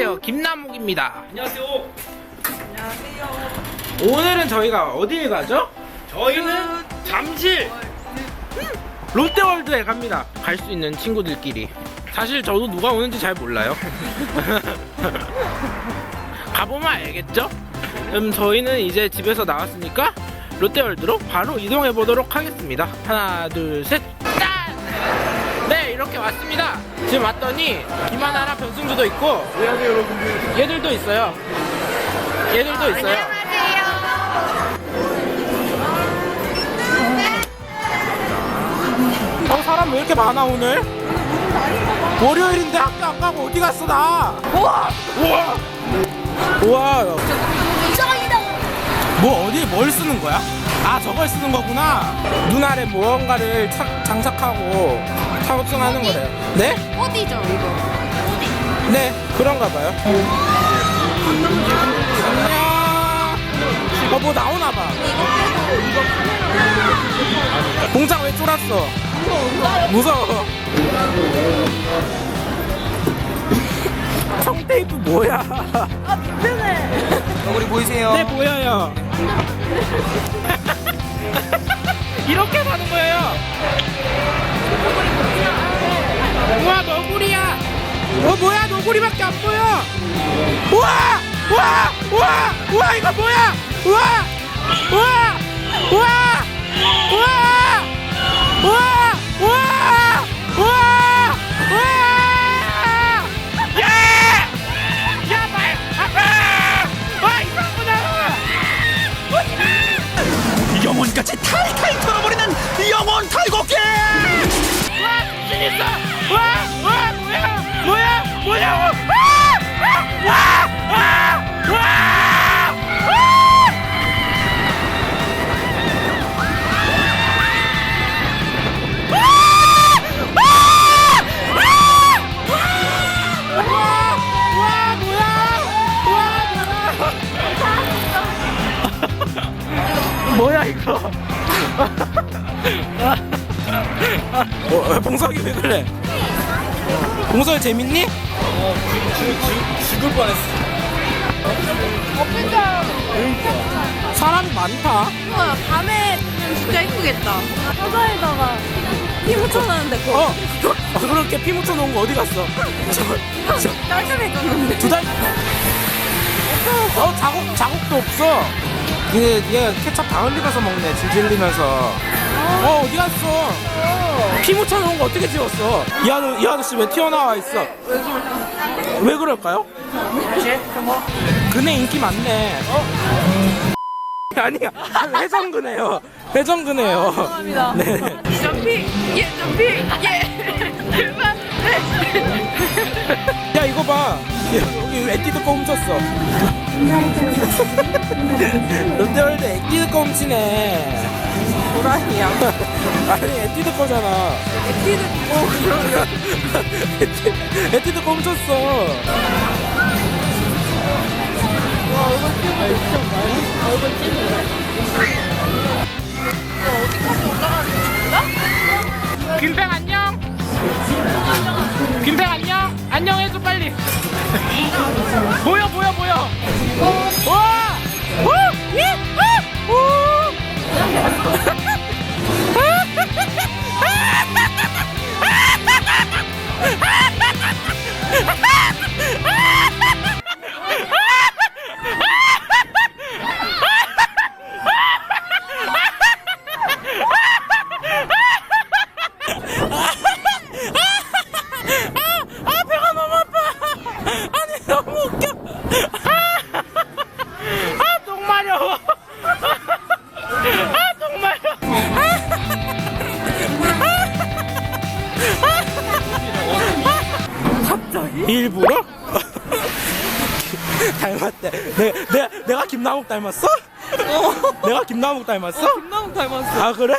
안녕하세요 김남욱입니다 안녕하세요. 오늘은 저희가 어딜 가죠? 저희는 잠실. 롯데월드에 갑니다 갈 수 있는 친구들끼리 사실 저도 누가 오는지 잘 몰라요 가보면 알겠죠? 그럼 저희는 이제 집에서 나왔으니까 롯데월드로 바로 이동해 보도록 하겠습니다 하나 둘셋 짠! 네 이렇게 왔습니다. 지금 왔더니 김하나랑 변승주도 있고 얘들도 있어요. 얘들도 있어요. 어 사람 왜 이렇게 많아 오늘? 월요일인데 학교 안 가고 어디 갔어 나? 우와! 우와! 우와! 뭐 어디 뭘 쓰는 거야? 아 저걸 쓰는 거구나. 눈알에 무언가를 착, 장착하고 탑승하는 거래요. 네? 어디죠 이거? 네 그런가 봐요. 안녕. 어 뭐 나오나 봐. 공장 왜 쫄았어? 무서워. 청테이프 뭐야? 얼굴이 보이세요? 네 보여요. 이렇게 가는 거예요 우와 너구리야 어 뭐야 너구리밖에 안 보여 우와 우와 우와 우와 이거 뭐야 우와 우와 우와 우와 우와 우와 우와 우와 야! 야, 말! 아빠! 와, 이상구나! 영혼까지 탈 어, 봉석이 왜 그래? 봉석이 재밌니? 죽을 뻔했어. 없을 줄 알았어. 사람이 많다. 우와, 밤에 보면 진짜 이쁘겠다. 바다에다가 피 묻혀놨는데 그거 어, 어 그렇게 피 묻혀 놓은 거 어디 갔어? 저, 저, 깔끔해졌는데. 두 달. 어, 자국, 자국도 없어. 얘, 얘 케찹 다 흘리면서 먹네, 질질 흘리면서. 어, 어디 갔어? 피 묻혀 놓은 거 어떻게 지웠어? 이, 아저, 이 아저씨 왜 튀어나와 있어? 왜 그럴까요? 그네 인기 많네. 어? 아니야, 회전근해요. 회전근해요. 네. 점피, 예, 점피, 예. 그만, 네. 야 이거 봐 애끼 듣고 훔쳤어. 롯데월드 애끼 듣고 훔치네. 호랑이야. 아니 애끼 듣고잖아. 애끼 듣고. 어, 그러면 애끼- 애끼 듣고 훔쳤어. 빈팽 안녕. 빈팽 안녕. 안녕해줘 빨리. 갑자기? 일부러? 닮았대 내, 내, 내가 김남욱 닮았어? 내가 김남욱 닮았어? 김나무 닮았어. 아 그래?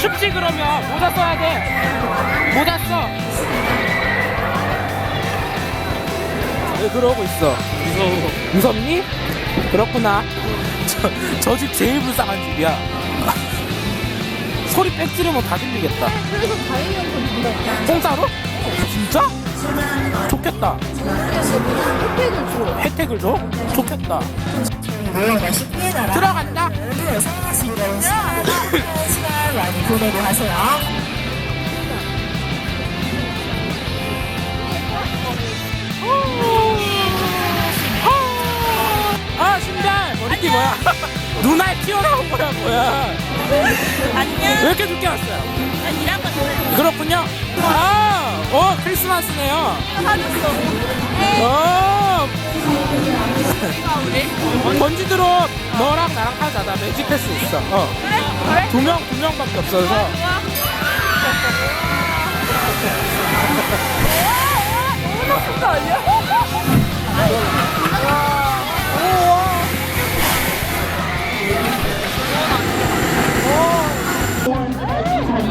춥지 그러면 모자 써야 돼 모자 써 왜 그러고 있어 무서워 무섭니? 그렇구나 저 집 제일 불쌍한 집이야 소리 빽 지르면 다 들리겠다. 그래서 다이어트 있다. 공짜로? 진짜? 좋겠다. 혜택을 줘. 혜택을 줘? 좋겠다. 다양하신 피해 나라 들어간다. 를 사용할 수 있도록 시간 많이 보내고 하세요. 머리띠 뭐야? 눈알 튀어나온 거야 뭐야? 안녕. 왜 이렇게 늦게 왔어요? 난 일한 거 좋아해. 그렇군요. 아, 어 크리스마스네요. 사줬어. 어, 우리? 번지 드롭 너랑 나랑 하자. 나 매직 패스 있어. 어, 그래? 그래? 두 명, 두 명밖에 없어서. 좋아. 너무 나쁜 거 아니야?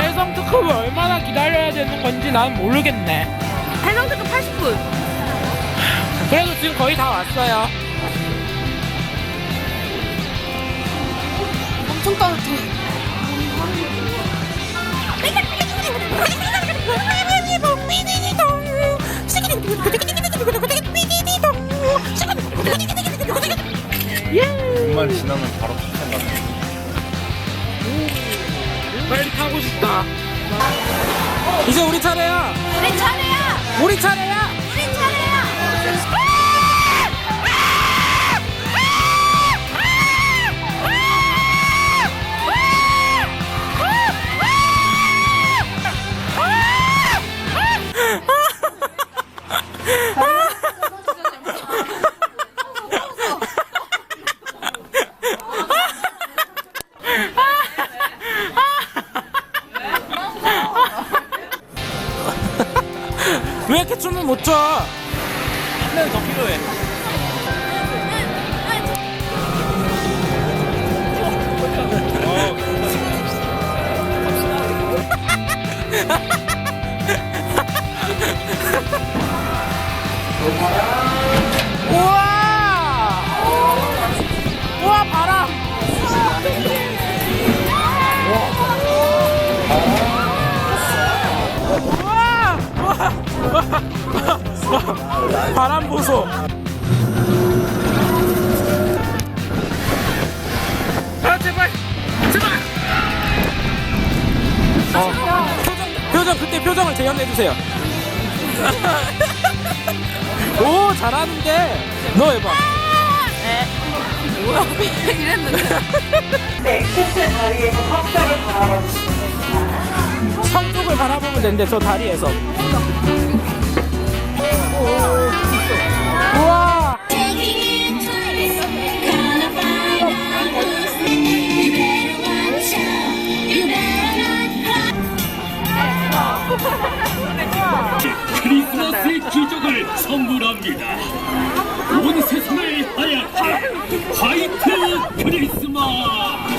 해성 특급을 얼마나 기다려야 되는 건지 난 모르겠네. 해상특급 80분. 그래도 지금 거의 다 왔어요. 엄청 따뜻해. 정말 지나면 바로 생각. 빨리 타고 싶다. 이제 우리 차례야. 우리 차례야! 우리 차례야. 못 춰? 한명 더 필요해. 바람 보소. 아 제발 제발. 어. 표정 표정 그때 표정을 재현해 주세요. 오 잘하는데 너 해봐. 뭐야, 이랬는데. 성 쪽을 바라보면 되는데 저 다리에서. 크리스마스의 기적을 선물합니다. 온 세상을 하얗게 화이트. 크리스마스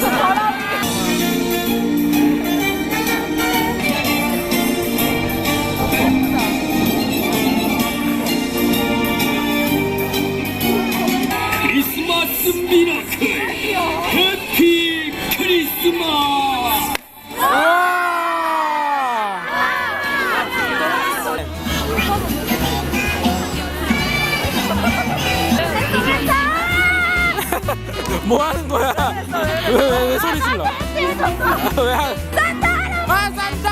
왜 하... 산타! 아, 산타!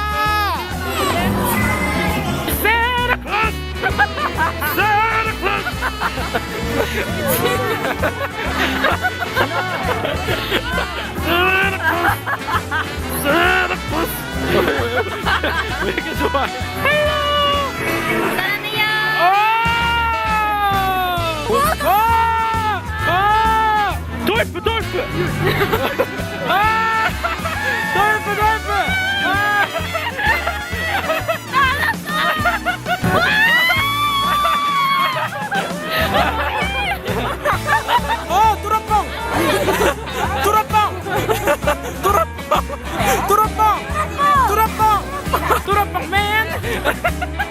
왜 이렇게 좋아? 사랑해요. 아! 아! 아! 돌프 돌프! 아! 돌프 돌프! 아! 어, 뚜러뻥! 뚜러뻥! 뚜러뻥! 뚜러뻥! 뚜러뻥! 뚜러뻥 맨!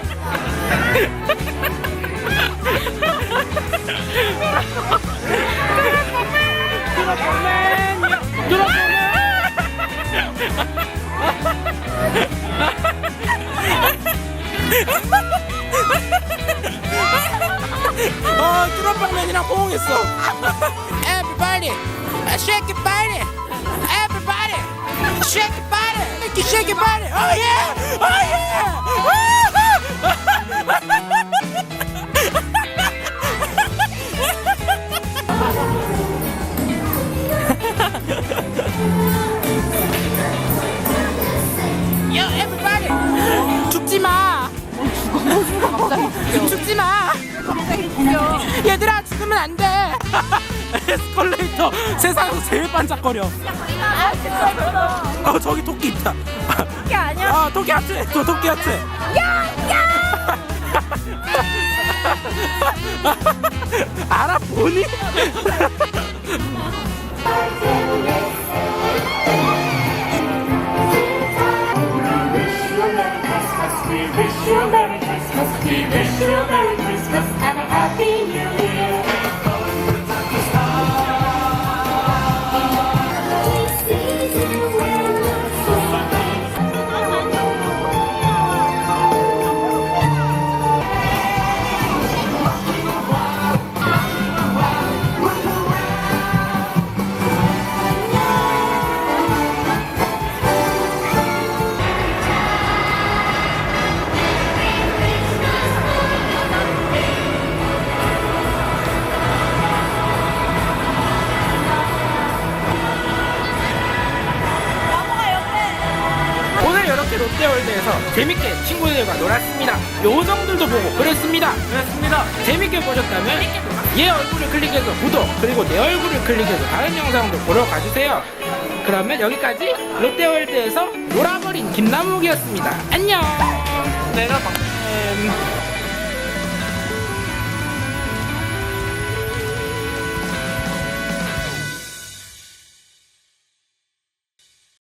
Shake your body. Shake your body. Oh yeah, oh yeah. Yo, everybody, 죽지 마. 죽지 마. 얘들아 죽으면 안 돼. 에스컬레이터 세상에서 제일 반짝거려. 어 저기 토끼 있다. 그게 아니야. 아 토끼 하트. 저 토끼 하트. 알아보니? We wish you a Merry Christmas. We wish you a Merry Christmas and a Happy 요정들도 보고 그랬습니다. 그렇습니다. 재밌게 보셨다면 얘 얼굴을 클릭해서 구독 그리고 내 얼굴을 클릭해서 다른 영상도 보러 가주세요. 그러면 여기까지 롯데월드에서 놀아버린 김나무기였습니다. 안녕. 내가 방. 음...